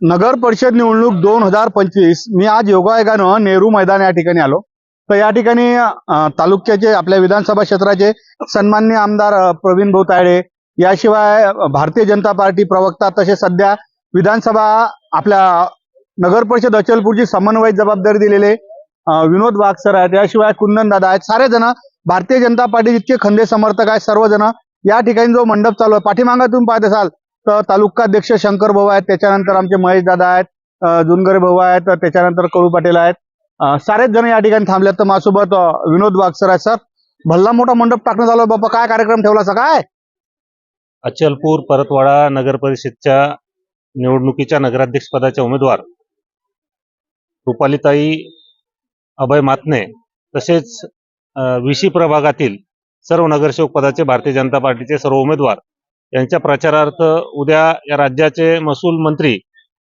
नगर परिषद निवडणूक दोन हजार पंचवीस मी आज योगायोगानं नेहरू मैदान या ठिकाणी आलो. तर या ठिकाणी तालुक्याचे आपल्या विधानसभा क्षेत्राचे सन्मान्य आमदार प्रवीण भाऊ तायडे याशिवाय भारतीय जनता पार्टी प्रवक्ता तसे सध्या विधानसभा आपल्या नगर परिषद अचलपूरची समन्वय जबाबदारी दिलेले विनोद वाघसर आहेत. याशिवाय कुंदन दादा आहेत. सारे जण भारतीय जनता पार्टी जितके खंदे समर्थक आहेत सर्वजण या ठिकाणी जो मंडप चालू आहे पाठीमागा तुम्ही पाहत असाल तर तालुकाध्यक्ष शंकर भाऊ आहेत. त्याच्यानंतर आमचे महेश दादा आहेत जुनगरे भाऊ आहेत त्याच्यानंतर कळू पाटील आहेत. सारेच जण या ठिकाणी थांबलेत. तर माझ्यासोबत विनोद वाघसर आहेत सर. भल्ला मोठा मंडप टाकण्यात आला बाप्पा. काय कार्यक्रम ठेवला असा? काय? अचलपूर परतवाडा नगर परिषदच्या निवडणुकीच्या नगराध्यक्ष पदाच्या उमेदवार रुपालीताई अभय मातने तसेच विशी प्रभागातील सर्व नगरसेवक पदाचे भारतीय जनता पार्टीचे सर्व उमेदवार यांच्या प्रचारार्थ उद्या या राज्याचे महसूल मंत्री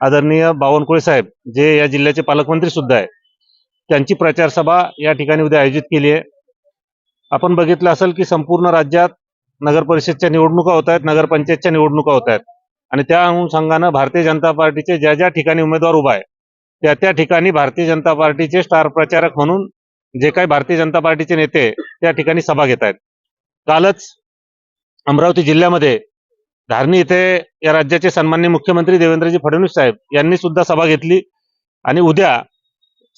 आदरणीय बावनकुळे साहेब जे या जिल्ह्याचे पालकमंत्री सुद्धा आहे त्यांची प्रचार सभा या ठिकाणी उद्या आयोजित केली आहे. आपण बघितलं असेल की संपूर्ण राज्यात नगर परिषदच्या निवडणुका होत आहेत नगरपंचायतच्या निवडणुका होत आहेत. आणि त्या अनुषंगानं भारतीय जनता पार्टीचे ज्या ज्या ठिकाणी उमेदवार उभा आहे त्या त्या ठिकाणी भारतीय जनता पार्टीचे स्टार प्रचारक म्हणून जे काही भारतीय जनता पार्टीचे नेते त्या ठिकाणी सभा घेत आहेत. कालच अमरावती जिल्ह्यामध्ये धारणी इथे या राज्याचे सन्मान्य मुख्यमंत्री देवेंद्रजी फडणवीस साहेब यांनी सुद्धा सभा घेतली. आणि उद्या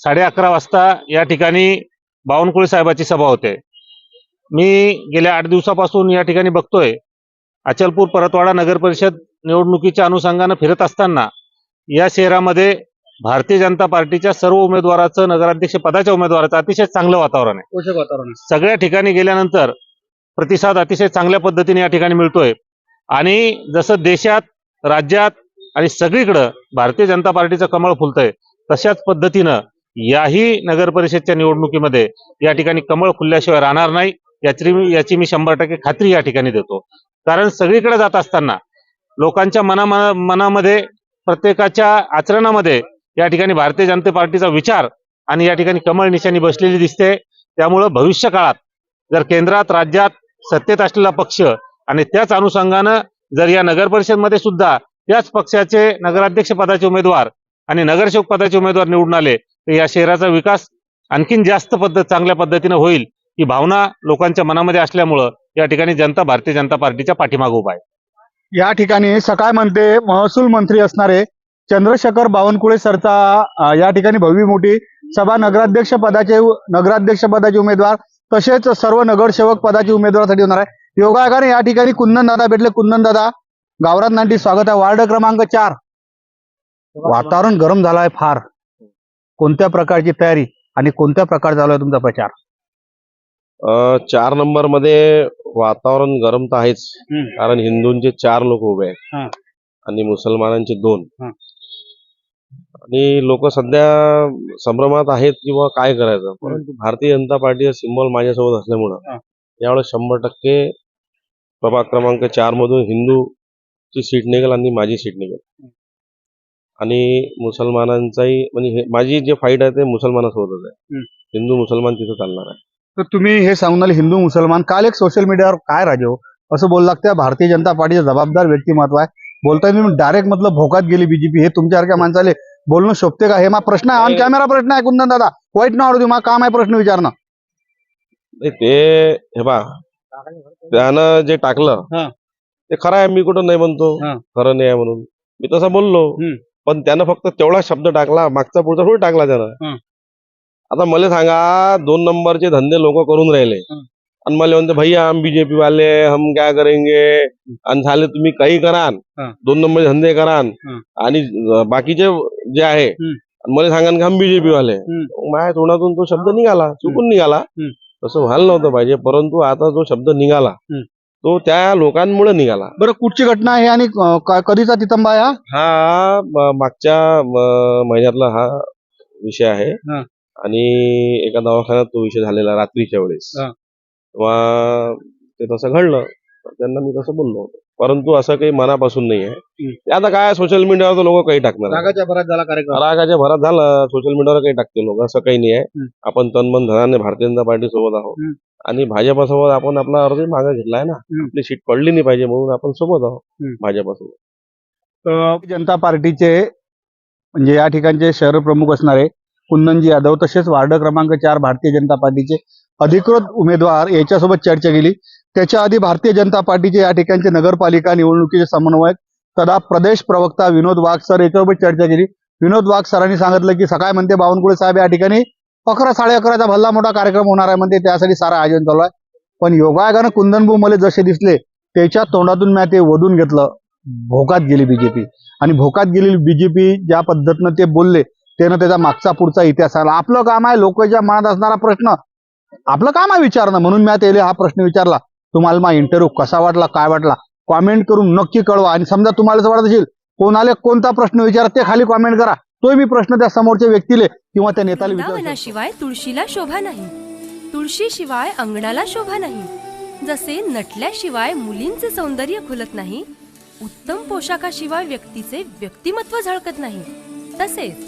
साडे अकरा वाजता या ठिकाणी बावनकुळे साहेबाची सभा होते. मी गेल्या आठ दिवसापासून या ठिकाणी बघतोय अचलपूर परतवाडा नगर परिषद निवडणुकीच्या अनुषंगानं फिरत असताना या शहरामध्ये भारतीय जनता पार्टीच्या सर्व उमेदवाराचं नगराध्यक्ष पदाच्या उमेदवाराचं अतिशय चांगलं वातावरण आहे. वातावरण सगळ्या ठिकाणी गेल्यानंतर प्रतिसाद अतिशय चांगल्या पद्धतीने या ठिकाणी मिळतोय. आणि जसं देशात राज्यात आणि सगळीकडं भारतीय जनता पार्टीचं कमळ फुलतंय तशाच पद्धतीनं याही नगर परिषदच्या निवडणुकीमध्ये या ठिकाणी कमळ फुलल्याशिवाय राहणार नाही याची मी याची मी शंभर टक्के खात्री या ठिकाणी देतो. कारण सगळीकडे जात असताना लोकांच्या मना मनामध्ये प्रत्येकाच्या आचरणामध्ये या ठिकाणी भारतीय जनता पार्टीचा विचार आणि या ठिकाणी कमळ निशाणी बसलेली दिसते. त्यामुळं भविष्य काळात जर केंद्रात राज्यात सत्तेत असलेला पक्ष आणि त्याच अनुषंगानं जर या नगर परिषदमध्ये सुद्धा त्याच पक्षाचे नगराध्यक्ष पदाचे उमेदवार आणि नगरसेवक पदाचे उमेदवार निवडून आले तर या शहराचा विकास आणखीन जास्त पद्धत चांगल्या पद्धतीनं होईल ही भावना लोकांच्या मनामध्ये असल्यामुळं या ठिकाणी जनता भारतीय जनता पार्टीच्या पाठीमागे उभा आहे. या ठिकाणी सकाळ म्हणते महसूल मंत्री असणारे चंद्रशेखर बावनकुळे सरचा या ठिकाणी भव्य मोठी सभा नगराध्यक्ष पदाचे नगराध्यक्ष पदाचे उमेदवार तसेच सर्व नगरसेवक पदाचे उमेदवारासाठी होणार आहे. योगायोगाने या ठिकाणी कुंदन दादा भेटले. कुंदन दादा गावरात नांटी स्वागत आहे. वार्ड क्रमांक चार. वातावरण गरम झालं आहे फार. कोणत्या प्रकारची तयारी आणि कोणत्या प्रकार चालू आहे तुमचा प्रचार? अ, चार नंबरमध्ये वातावरण गरम तर आहेच. हम्म. कारण हिंदूंचे चार लोक उभे हा. आहेत आणि मुसलमानांचे दोन. हा. आणि लोक सध्या संभ्रमात आहेत किंवा काय करायचं? परंतु भारतीय जनता पार्टीचा सिम्बॉल माझ्यासोबत असल्यामुळं. यावेळेस शंभर टक्के प्रभाग क्रमांक चार मधून हिंदूची सीट निघेल आणि माझी सीट निघेल. आणि मुसलमानांचाही म्हणजे हे- माझी जे फाईट आहे ते मुसलमानासोबतच आहे. हम्म. हिंदू मुसलमान तिथं चालणार आहे. तर तुम्ही हे सांगून आले हिंदू मुसलमान. काल एक सोशल मीडियावर काय राजो? असं बोलू लागतं भारतीय जनता पार्टीचे जबाबदार व्यक्तिमत्व आहे. बोलताय तुम्ही डायरेक्ट मतलब भोकात गेली बीजेपी हे तुमच्यासारख्या माणसाले बोलणं शोभते का हे मा प्रश्न आहे ऑन कॅमेरा प्रश्न आहे कुंदन दादा वाईट ना आवडू मा काम आहे प्रश्न विचारणं नाही ते हे बा त्यानं जे टाकलं हा. ते खरं आहे मी कुठं नाही म्हणतो हा. खरं नाही आहे म्हणून मी तसं बोललो हम्म. पण त्यानं फक्त तेवढा शब्द टाकला मागचा पुढचा थोडी टाकला हा. त्यानं आता मला सांगा दोन नंबरचे धंदे लोक करून राहिले हा. आणि मला म्हणते भैया हम बीजेपी वाले हम क्या करेंगे आणि झाले तुम्ही काही करान हा. दोन नंबरचे धंदे करान हा. आणि बाकीचे जे आहे हम्म. मला सांगा की हम बीजेपी वाले माझ्या तोंडातून तो शब्द निघाला चुकून निघाला हम्म. तसं व्हायला नव्हतं पाहिजे परंतु आता जो शब्द निघाला हम्म. तो त्या लोकांमुळे निघाला बरं कुठची घटना आहे आणि अं, का- कधीचा तितंबा आहे हा? हा म- मागच्या म- महिन्यातला हा विषय आहे हा. आणि एका दवाखान्यात तो विषय झालेला रात्रीच्या वेळेस हा. तेव्हा ते तसं घडलं त्यांना मी तसं बोललो होतो परंतु असं काही मनापासून नाही आहे. ते आता काय सोशल मीडियावर लोक काही टाकणार. रागाच्या भरात झाला कार्यक्रम रागाच्या भरात झालं सोशल मीडियावर काही टाकते लोक असं काही नाही आहे. आपण तनमन धनाने भारतीय जनता पार्टी सोबत आहोत हम्म. आणि भाजपासोबत आपण आपला अर्ज मागे घेतलाय ना हम्म. आपली सीट पडली नाही पाहिजे म्हणून आपण सोबत आहोत हम्म. भाजपासोबत जनता पार्टीचे म्हणजे या ठिकाणचे शहर प्रमुख असणारे कुंदनजी यादव. तसेच वार्ड क्रमांक चार भारतीय जनता पार्टीचे अधिकृत उमेदवार याच्यासोबत चर्चा केली. त्याच्या आधी भारतीय जनता पार्टीचे या ठिकाणचे नगरपालिका निवडणुकीचे समन्वयक तदा प्रदेश प्रवक्ता विनोद वाघ सर याच्यासोबत चर्चा केली. विनोद वाघ सरांनी सांगितलं की सकाळी म्हणते बावनकुळे साहेब या ठिकाणी अकरा साडे अकराचा भल्ला मोठा कार्यक्रम होणार आहे म्हणते. त्यासाठी सारं आयोजन चालू आहे. पण योगायोगानं कुंदनभू मला जसे दिसले त्याच्या तोंडातून मी ते वधून घेतलं. भोकात गेली बीजेपी. आणि भोकात गेलेली बीजेपी ज्या पद्धतीनं ते बोलले त्यानं त्याचा मागचा पुढचा इतिहास आला आपलं काम आहे लोकांच्या मनात असणारा प्रश्न. आपलं काम आहे विचारणं. म्हणून मी त्याला हा प्रश्न विचारला. तुम्हाला मा इंटरव्ह्यू कसा वाटला? काय वाटला? कॉमेंट करून नक्की कळवा. आणि समजा तुम्हाला असं वाटत असेल कोणाला कोणता प्रश्न विचारा ते खाली कॉमेंट करा. तोही मी प्रश्न त्या समोरच्या व्यक्तीले किंवा त्या नेत्याला विचारू. वृंदावनाशिवाय तुळशीला शोभा नाही. तुळशीशिवाय अंगणाला शोभा नाही. जसे नटल्याशिवाय मुलींचे सौंदर्य खुलत नाही उत्तम पोशाखाशिवाय व्यक्तीचे व्यक्तिमत्व झळकत नाही. तसेच